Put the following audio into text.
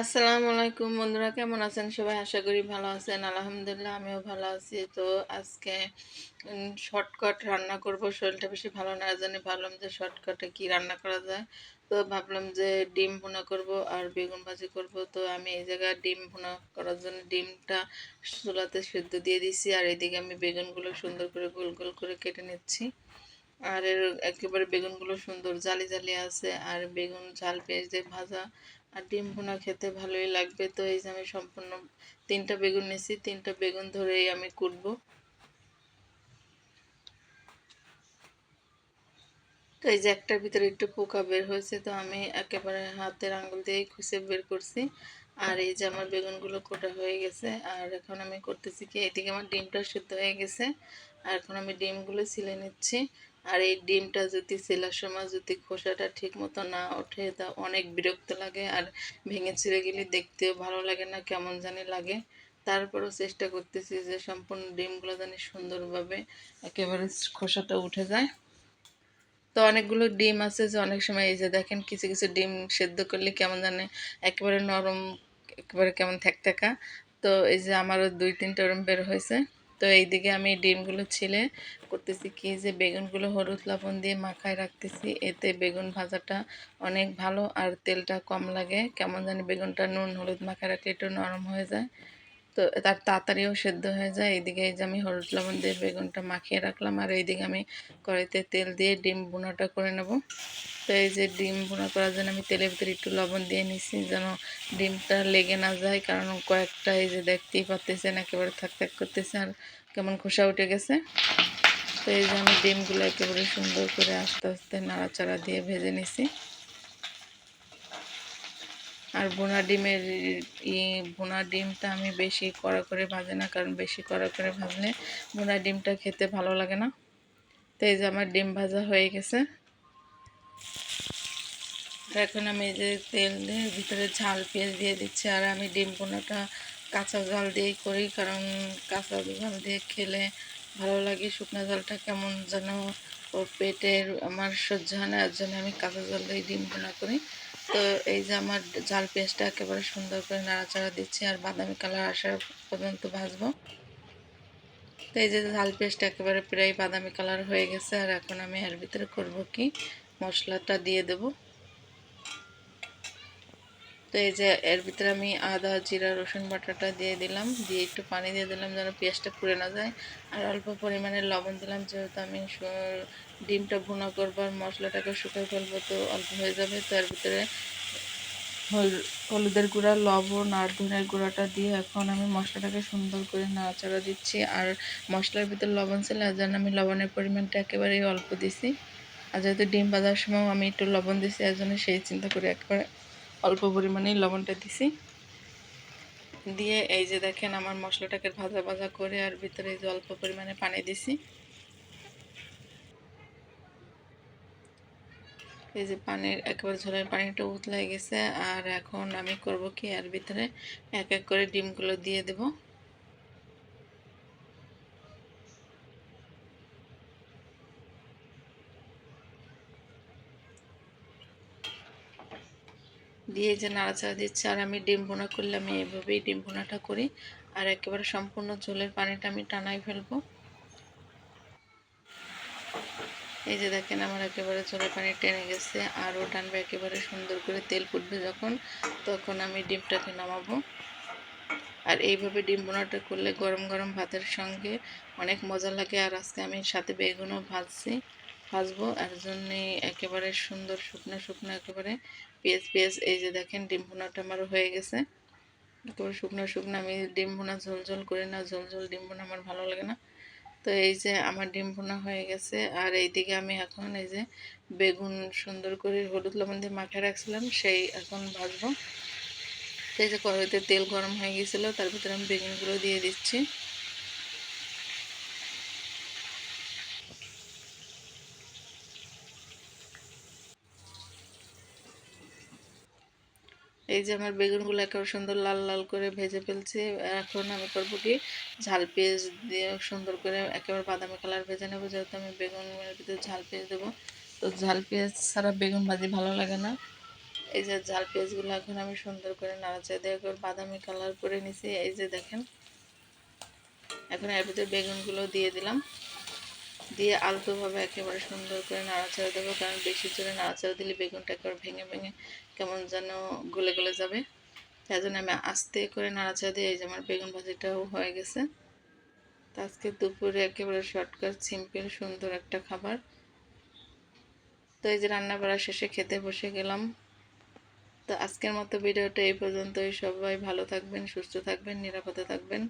আসসালামু আলাইকুম বন্ধুরা, কেমন আছেন সবাই? আশা করি ভালো আছেন। আলহামদুলিল্লাহ, আমিও ভালো আছি। তো আজকে শর্টকাট রান্না করব। শরীরটা বেশি ভালো না জানি ভাবলাম যে শর্টকাটে কি রান্না করা যায়। তো ভাবলাম যে ডিম ভুনা করব আর বেগুন ভাজি করব। তো আমি এই জায়গায় ডিম ভুনা করার জন্য ডিমটা চুলাতে সেদ্ধ দিয়ে দিছি। আর এদিকে আমি বেগুনগুলো সুন্দর করে গোল গোল করে কেটে নিচ্ছি। আর এর একেবারে বেগুনগুলো সুন্দর জালি জালি আছে। আর বেগুন ঝাল পেঁয়াজ দিয়ে ভাজা। আর ডিম ভুনা খেতে ভালোই লাগবে। তো এই যে আমি সম্পূর্ণ তিনটা বেগুন নিয়েছি, তিনটা বেগুন ধরেই আমি কুটবো। তো এই যে একটার ভিতরে একটু পোকা বের হয়েছে, তো আমি একেবারে হাতের আঙুল দিয়েই খুঁজে বের করছি। আর এই যে আমার বেগুনগুলো কোটা হয়ে গেছে, আর এখন আমি করতেছি কি এদিকে আমার ডিমটা সিদ্ধ হয়ে গেছে। আর এখন আমি ডিমগুলো ছিলে নিচ্ছি। আর এই ডিমটা যদি ছেলার সময় যদি খোসাটা ঠিক মতো না ওঠে, তা অনেক বিরক্ত লাগে আর ভেঙে ছিঁড়ে গেলে দেখতেও ভালো লাগে না, কেমন জানি লাগে। তারপরও চেষ্টা করতেছি যে সম্পূর্ণ ডিমগুলো জানি সুন্দরভাবে একেবারে খোসাটা উঠে যায়। তো অনেকগুলো ডিম আছে যে অনেক সময় এই যে দেখেন কিছু কিছু ডিম সেদ্ধ করলে কেমন জানে একেবারে নরম, একেবারে কেমন থ্যাকা তো এই যে আমারও দুই তিনটা ওরম বের হয়েছে। তো এইদিকে আমি ডিমগুলো ছিলে করতেছি কি যে বেগুনগুলো হলুদ লবণ দিয়ে মাখায় রাখতেছি। এতে বেগুন ভাজাটা অনেক ভালো আর তেলটা কম লাগে। কেমন জানি বেগুনটা নুন হলুদ মাখায় রাখলে একটু নরম হয়ে যায়। তো তার তাড়াতাড়িও সেদ্ধ হয়ে যায়। এইদিকে এই যে আমি হলুদ লবণ দিয়ে বেগুনটা মাখিয়ে রাখলাম আর এইদিকে আমি কড়াইতে তেল দিয়ে ডিম বোনাটা করে নেব। তো এই যে ডিম বোনা করার জন্য আমি তেলের ভিতরে একটু লবণ দিয়ে নিছি যেন ডিমটা লেগে না যায়। কারণ কয়েকটা এই যে দেখতেই পাচ্তেছেন একেবারে থাক থাক করতেছে আর কেমন খোসা উঠে গেছে। তো এই যে আমি ডিমগুলো একেবারে সুন্দর করে আস্তে আস্তে নাড়াচাড়া দিয়ে ভেজে নিছি। আর বোনা ডিমের বোনা ডিমটা আমি বেশি কড়া করে ভাজে না, কারণ বেশি কড়া করে ভাজলে বোনা ডিমটা খেতে ভালো লাগে না। তো এই যে আমার ডিম ভাজা হয়ে গেছে। এখন আমি যে তেল দিয়ে ভিতরে ঝাল পেঁয়াজ দিয়ে দিচ্ছি, আর আমি ডিম বোনাটা কাঁচা জাল দিয়েই করি, কারণ কাঁচা জাল দিয়ে খেলে ভালো লাগে, শুকনো জলটা কেমন যেন ও পেটের আমার সহ্য হয় না জন্য আমি কাঁচা জল দিয়ে ডিম বোনা করি। তো এই যে আমার ঝাল পেঁয়াজটা একেবারে সুন্দর করে নাড়াচাড়া দিচ্ছি আর বাদামি কালার আসার পর্যন্ত ভাজবো। তো এই যে ঝাল পেস্টটা একেবারে প্রায় বাদামি কালার হয়ে গেছে আর এখন আমি এর ভিতরে করব কি? মশলাটা দিয়ে দেব। তো এই যে এর ভিতরে আমি আদা, জিরা, রসুন বাটাটা দিয়ে দিলাম। দিয়ে একটু পানি দিয়ে দিলাম যেন পেঁয়াজটা পুড়ে না যায়। আর অল্প পরিমাণে লবণ দিলাম, যেহেতু আমি ডিমটা ভুনা করব আর মশলাটাকে শুকাই ফেলব তো অল্প হয়ে যাবে। তো এর ভিতরে হলুদের গুঁড়া, লবণ আর ধনের গুঁড়াটা দিয়ে এখন আমি মশলাটাকে সুন্দর করে নাড়াচাড়া দিচ্ছি। আর মশলার ভিতরে লবণ ছিল, আর জন্য আমি লবণের পরিমাণটা একেবারেই অল্প দিছি। আর যেহেতু ডিম বাজার সময় আমি একটু লবণ দিছি জন্য সেই চিন্তা করে একেবারে অল্প পরিমাণে লবণটা দিছি। দিয়ে এই যে দেখেন আমার মশলাটাকে ভাজা ভাজা করে আর ভিতরে যে অল্প পরিমাণে পানি দিছি। এই যে পানির একেবারে ঝোলের পানিটা উতলাই গেছে, আর এখন আমি করব কি, আর ভিতরে এক এক করে ডিমগুলো দিয়ে দেব। দিয়ে যে নাড়াচাড়া দিচ্ছে, আর আমি ডিম বোনা করলে আমি এভাবেই ডিম বোনাটা করি। আর একেবারে সম্পূর্ণ ঝোলের পানিটা আমি টানাই ফেলব। এই যে দেখেন, আমার একেবারে ঝোলের পানি টেনে গেছে আরও টানবে একেবারে সুন্দর করে তেল ফুটবে যখন, তখন আমি ডিমটাকে নামাবো। আর এইভাবে ডিম বোনাটা করলে গরম গরম ভাতের সঙ্গে অনেক মজা লাগে। আর আজকে আমি সাথে বেগুনও ভাজছি, ভাজবো। আর জন্যে একেবারে সুন্দর শুকনো শুকনো একেবারে পেঁয়াজ পেঁয়াজ এই যে দেখেন, ডিম ভুনাটা আমার হয়ে গেছে। একেবারে শুকনো শুকনো, আমি ডিম ভুনা ঝোল ঝোল করি না, ঝোল ঝোল ডিম ভুনা আমার ভালো লাগে না। তো এই যে আমার ডিম ভুনা হয়ে গেছে, আর এইদিকে আমি এখন এই যে বেগুন সুন্দর করে হলুদ লবণ দিয়ে মাখিয়ে রাখছিলাম, সেই এখন ভাজবো। তো এই যে কড়াইতে তেল গরম হয়ে গেছিল, তার ভিতরে আমি বেগুনগুলো দিয়ে দিচ্ছি। এই যে আমার বেগুনগুলো একেবারে সুন্দর লাল লাল করে ভেজে ফেলছি। এখন আমি করব কি, ঝাল পেঁয়াজ দিয়ে সুন্দর করে একেবারে বাদামি কালার ভেজে নেব, যেহেতু আমি বেগুনের ভিতরে ঝাল পেঁয়াজ দেবো। তো ঝাল পেঁয়াজ ছাড়া বেগুন ভাজি ভালো লাগে না। এই যে ঝাল পেঁয়াজগুলো এখন আমি সুন্দর করে নাড়াচাড়া দিয়ে একবার বাদামি কালার করে নিছি। এই যে দেখেন, এখন এর ভিতরে বেগুনগুলো দিয়ে দিলাম। দিয়ে আলতোভাবে একেবারে সুন্দর করে নাড়াচাড়া দেবো, কারণ বেশি জোরে নাড়াচাড়া দিলে বেগুনটা একেবারে ভেঙে ভেঙে কেমন যেন গলে গলে যাবে। তাই জন্য আমি আস্তে করে নাড়াচাড়া দিয়ে এই যে আমার বেগুন ভাজিটাও হয়ে গেছে। তো আজকে দুপুরে একেবারে শর্টকাট সিম্পল সুন্দর একটা খাবার। তো এই যে রান্না করা শেষে খেতে বসে গেলাম। তো আজকের মতো ভিডিওটা এই পর্যন্তই। সবাই ভালো থাকবেন, সুস্থ থাকবেন, নিরাপদে থাকবেন।